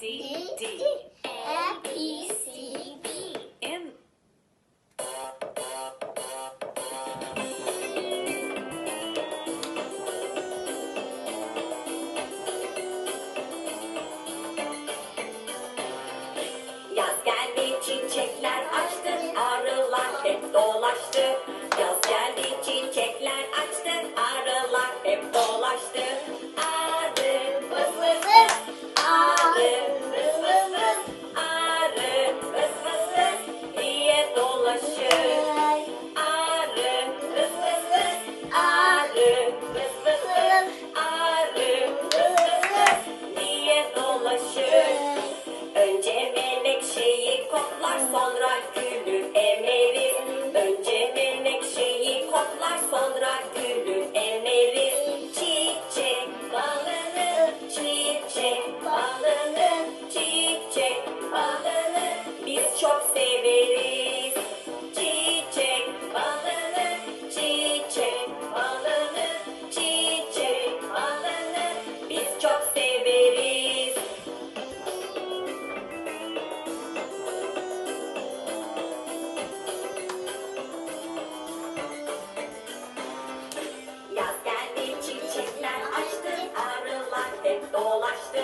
C, D. severiz. Çiçek balını, çiçek balını, çiçek balını biz çok severiz. Yaz geldi çiçekler açtı, arılar hep dolaştı.